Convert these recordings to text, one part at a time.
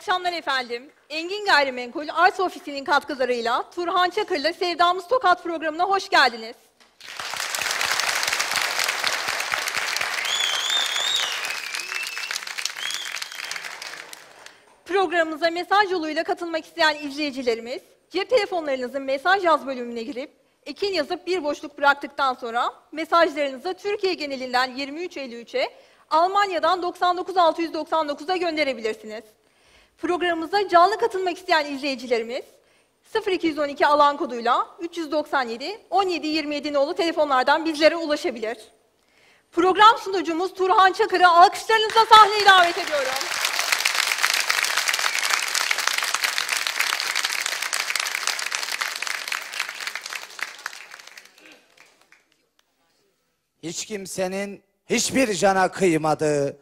Akşamlar efendim. Engin Gayrimenkul Arsa Ofisi'nin katkılarıyla Turhan Çakır'la Sevdamız Tokat programına hoş geldiniz. Programımıza mesaj yoluyla katılmak isteyen izleyicilerimiz cep telefonlarınızın mesaj yaz bölümüne girip ekin yazıp bir boşluk bıraktıktan sonra mesajlarınızı Türkiye genelinden 2353'e Almanya'dan 99699'a gönderebilirsiniz. Programımıza canlı katılmak isteyen izleyicilerimiz 0212 alan koduyla 397 17 27 nolu telefonlardan bizlere ulaşabilir. Program sunucumuz Turhan Çakır'ı alkışlarınızla sahneye davet ediyorum. Hiç kimsenin hiçbir cana kıymadığı,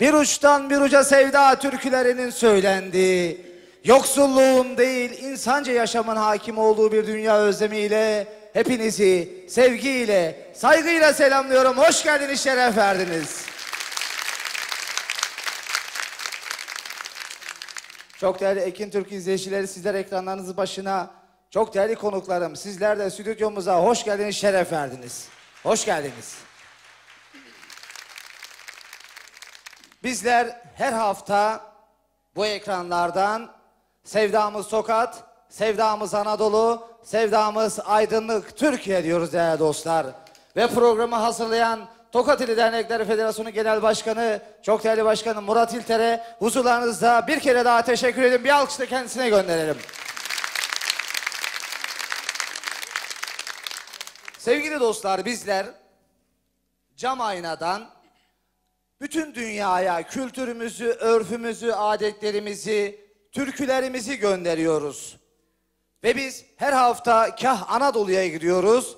bir uçtan bir uca sevda türkülerinin söylendiği, yoksulluğun değil insanca yaşamın hakim olduğu bir dünya özlemiyle hepinizi sevgiyle, saygıyla selamlıyorum. Hoş geldiniz, şeref verdiniz. Çok değerli Ekin Türk izleyicileri sizler ekranlarınızın başına çok değerli konuklarım sizler de stüdyomuza hoş geldiniz şeref verdiniz. Hoş geldiniz. Bizler her hafta bu ekranlardan sevdamız Tokat, sevdamız Anadolu, sevdamız aydınlık Türkiye diyoruz değerli dostlar. Ve programı hazırlayan Tokat İli Dernekleri Federasyonu Genel Başkanı, çok değerli başkanım Murat İlter'e huzurlarınızda bir kere daha teşekkür edin. Bir alkış da kendisine gönderelim. Sevgili dostlar bizler cam aynadan bütün dünyaya kültürümüzü, örfümüzü, adetlerimizi, türkülerimizi gönderiyoruz. Ve biz her hafta kah Anadolu'ya gidiyoruz,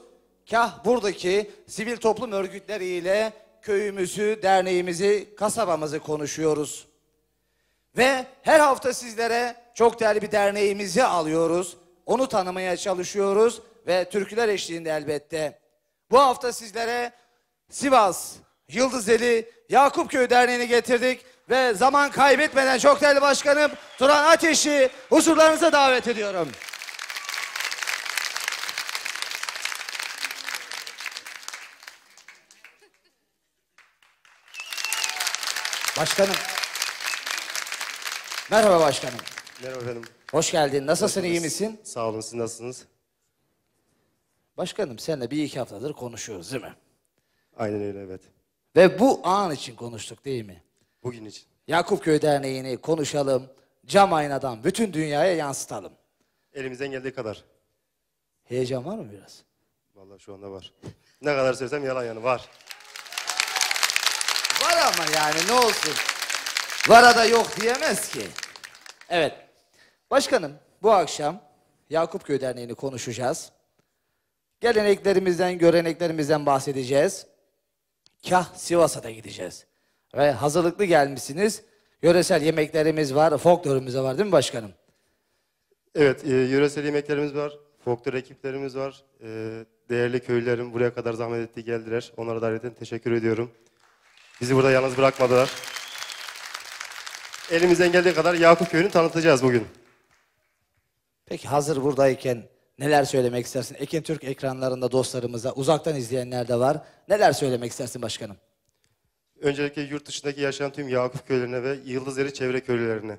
kah buradaki sivil toplum örgütleriyle köyümüzü, derneğimizi, kasabamızı konuşuyoruz. Ve her hafta sizlere çok değerli bir derneğimizi alıyoruz. Onu tanımaya çalışıyoruz ve türküler eşliğinde elbette. Bu hafta sizlere Sivas, Yıldızeli, Yakupköy Derneği'ni getirdik ve zaman kaybetmeden çok değerli başkanım Turan Ateş'i huzurlarınıza davet ediyorum. Başkanım. Merhaba başkanım. Merhaba efendim. Hoş geldin. Nasılsın, iyi Nasılsınız? misin? Sağ olun, siz nasılsınız? Başkanım seninle bir iki haftadır konuşuyoruz değil mi? Aynen öyle evet. Ve bu an için konuştuk değil mi? Bugün için. Yakupköy Derneği'ni konuşalım, cam aynadan bütün dünyaya yansıtalım. Elimizden geldiği kadar. Heyecan var mı biraz? Vallahi şu anda var. Ne kadar söylesem yalan yani var. Var ama yani ne olsun. Vara da yok diyemez ki. Evet. Başkanım bu akşam Yakupköy Derneği'ni konuşacağız. Geleneklerimizden, göreneklerimizden bahsedeceğiz. Kah Sivas'a da gideceğiz. Ve hazırlıklı gelmişsiniz. Yöresel yemeklerimiz var, folklorumuz var değil mi başkanım? Evet, e, yöresel yemeklerimiz var. Folklor ekiplerimiz var. E, değerli köylülerim buraya kadar zahmet etti geldiler. Onlara da ayrıca teşekkür ediyorum. Bizi burada yalnız bırakmadılar. Elimizden geldiği kadar Yakup Köyü'nü tanıtacağız bugün. Peki hazır buradayken neler söylemek istersin? Ekin Türk ekranlarında dostlarımıza, uzaktan izleyenler de var. Neler söylemek istersin başkanım? Öncelikle yurt dışındaki yaşayan tüm Yakup köylerine ve Yıldızeli çevre köylülerine.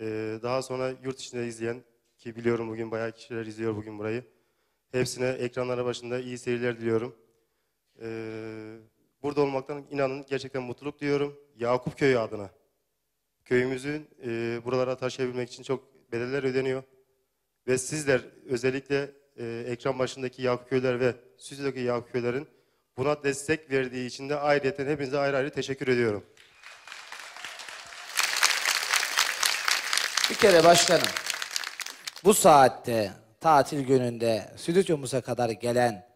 Ee, daha sonra yurt içinde izleyen ki biliyorum bugün bayağı kişiler izliyor bugün burayı. Hepsine ekranlara başında iyi seyirler diliyorum. Ee, burada olmaktan inanın gerçekten mutluluk duyuyorum. Yakup Köyü adına. Köyümüzün e, buralara taşıyabilmek için çok bedeller ödeniyor. Ve sizler özellikle e, ekran başındaki Yakup Köyler ve stüdyodaki Yakup Köylerin buna destek verdiği için de ayrıyeten hepinize ayrı ayrı teşekkür ediyorum. Bir kere başkanım, bu saatte, tatil gününde stüdyomuza kadar gelen,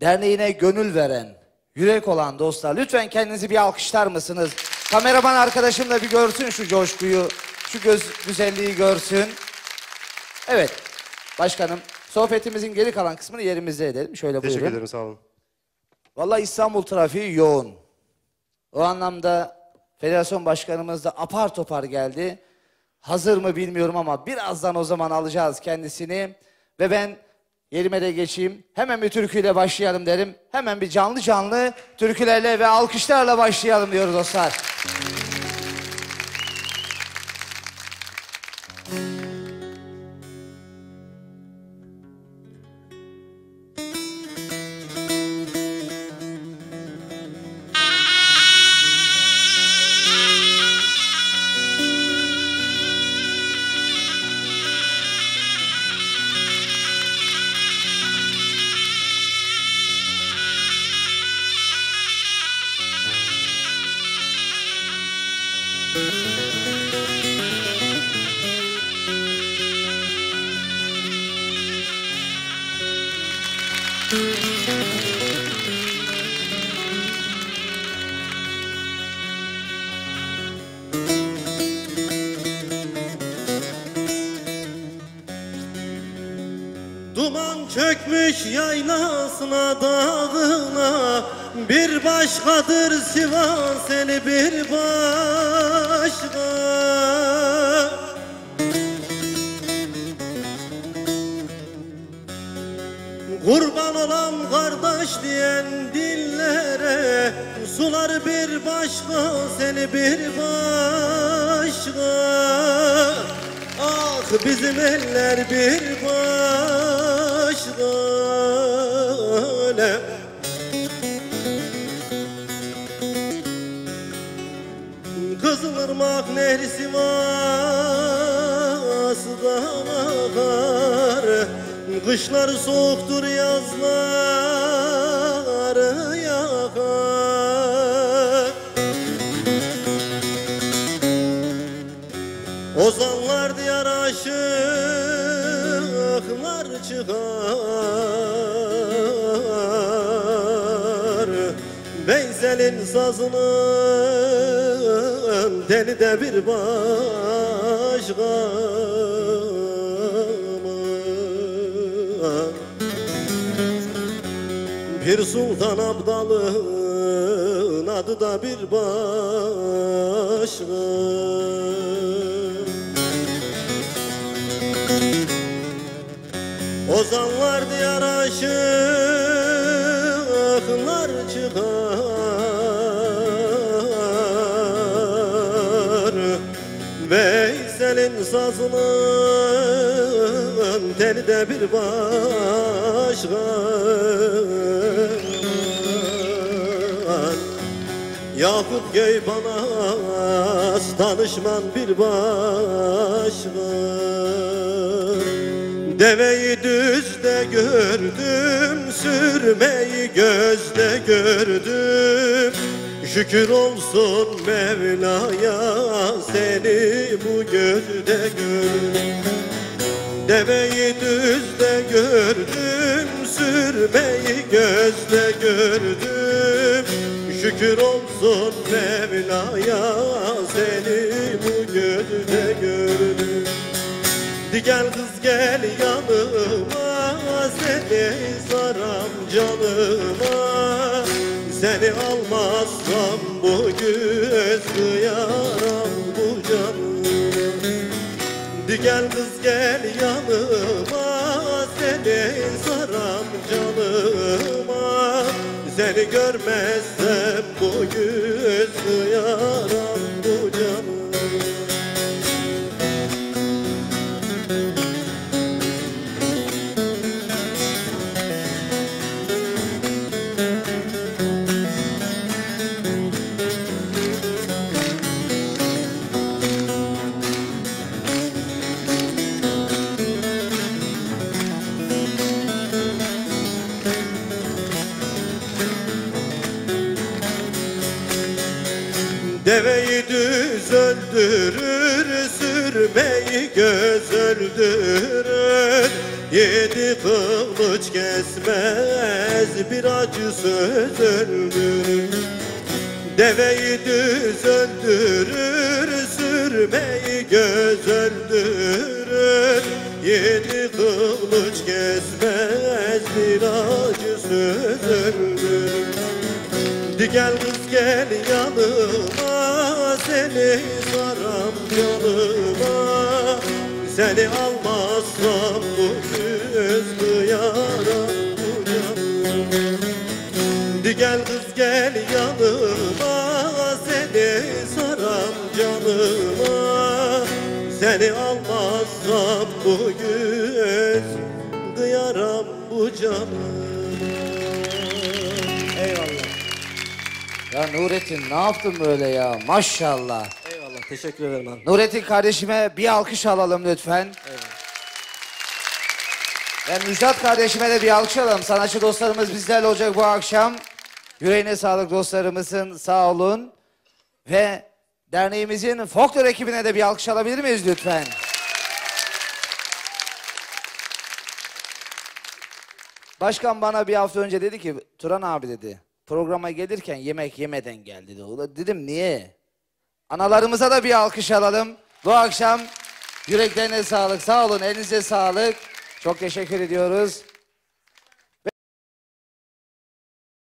derneğine gönül veren, yürek olan dostlar lütfen kendinizi bir alkışlar mısınız? Kameraman arkadaşım da bir görsün şu coşkuyu, şu göz güzelliği görsün. Evet, başkanım sohbetimizin geri kalan kısmını yerimizde edelim. Şöyle Teşekkür buyurun. ederim sağ olun. Vallahi İstanbul trafiği yoğun. O anlamda federasyon başkanımız da apar topar geldi. hazır mı bilmiyorum ama birazdan o zaman alacağız kendisini. Ve ben yerime de geçeyim. Hemen bir türküyle başlayalım derim. Hemen bir canlı canlı türkülerle ve alkışlarla başlayalım diyoruz dostlar. Duman çökmüş yaylasına dağına Bir başkadır Sivas eli bir başka kardeş diyen dillere Sular bir başka seni bir başka Ah bizim eller bir başka çıkar. Veysel'in sazının teli de bir başka Pir Sultan Abdal'ın adı da bir başka Ozanlar diyar aşıklar çıkar. Veysel'in sazının teli de bir başka. Yakup Geybanas danışman bir başka Deveyi düzde gördüm, sürmeyi gözde gördüm. Şükür olsun Mevla'ya seni bu gözde gördüm. Deveyi düzde gördüm, sürmeyi gözde gördüm. Şükür olsun Mevla'ya seni bu gözde gördüm Di gel kız gel yanıma seni saram canıma. Seni almazsam bu göz kıyaram bu canıma Di gel kız gel yanıma seni saram canıma. Seni görmezsem bu göz Deveyi düz öldürür, sürmeyi göz öldürür. Yedi kılıç kesmez, bir acı söz öldürür. Deveyi düz öldürür, sürmeyi göz öldürür. Yedi kılıç kesmez, bir acı söz öldürür. Di gel kız gel yanıma seni saram yanıma Seni almazsam bu canım Di gel kız gel yanıma Seni saram canıma Seni almazsam bu göz Kıyarım bu canıma Ya Nurettin ne yaptın böyle ya? Maşallah. Eyvallah teşekkür ederim abi. Nurettin kardeşime bir alkış alalım lütfen. Ve Müjdat kardeşime de bir alkış alalım. Sanatçı dostlarımız bizlerle olacak bu akşam. Yüreğine sağlık dostlarımızın sağ olun. Ve derneğimizin folklor ekibine de bir alkış alabilir miyiz lütfen? Başkan bana bir hafta önce dedi ki Turan abi dedi programa gelirken yemek yemeden gel dedi. Ulan Dedim niye? Analarımıza da bir alkış alalım. Bu akşam yüreklerine sağlık. Sağ olun, elinize sağlık. Çok teşekkür ediyoruz.